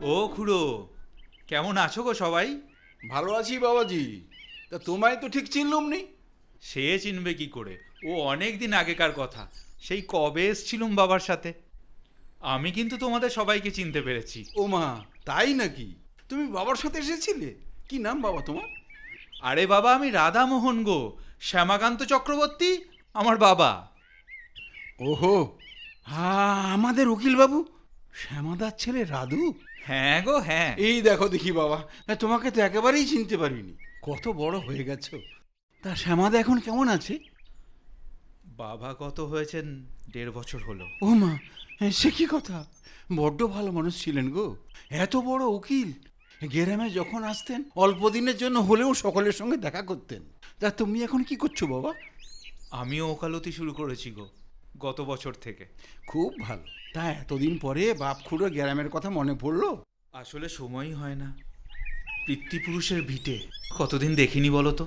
খুড়ো কেমন আছো গো সবাই? ভালো আছি বাবাজি। তা তোমায় তো ঠিক চিনলুম নি। সে চিনবে কি করে? ও অনেক দিন আগেকার কথা। সেই কবে এসছিলুম বাবার সাথে? আমি কিন্তু তোমাদের সবাইকে চিনতে পেরেছি। ও মা তাই নাকি? তুমি বাবার সাথে এসেছিলে? কি নাম বাবা তোমার? আরে বাবা আমি রাধামোহন গো। শ্যামাকান্ত চক্রবর্তী আমার বাবা। ওহো হা আমাদের উকিল বাবু শ্যামাদার ছেলে রাধু? হ্যাঁ গো হ্যাঁ। এই দেখো দেখি বাবা তোমাকে তো একেবারেই চিনতে পারিনি। কত বড় হয়ে গেছো। তা শ্যামাদা এখন কেমন আছে? বাবা কত হয়েছেন দেড় বছর হলো। ও মা সে কি কথা? বড্ড ভালো মানুষ ছিলেন গো। এত বড় উকিল। গ্রামে যখন আসতেন অল্প দিনের জন্য হলেও সকলের সঙ্গে দেখা করতেন। তা তুমি এখন কি করছ বাবা? আমিও ওকালতি শুরু করেছি গো। গত বছর থেকে। খুব ভালো। তা এতদিন পরে বাপ খুঁড়ো গ্রামের কথা মনে পড়ল? আসলে সময়ই হয় না। পিতৃপুরুষের ভিটে। কতদিন দেখিনি বলো তো?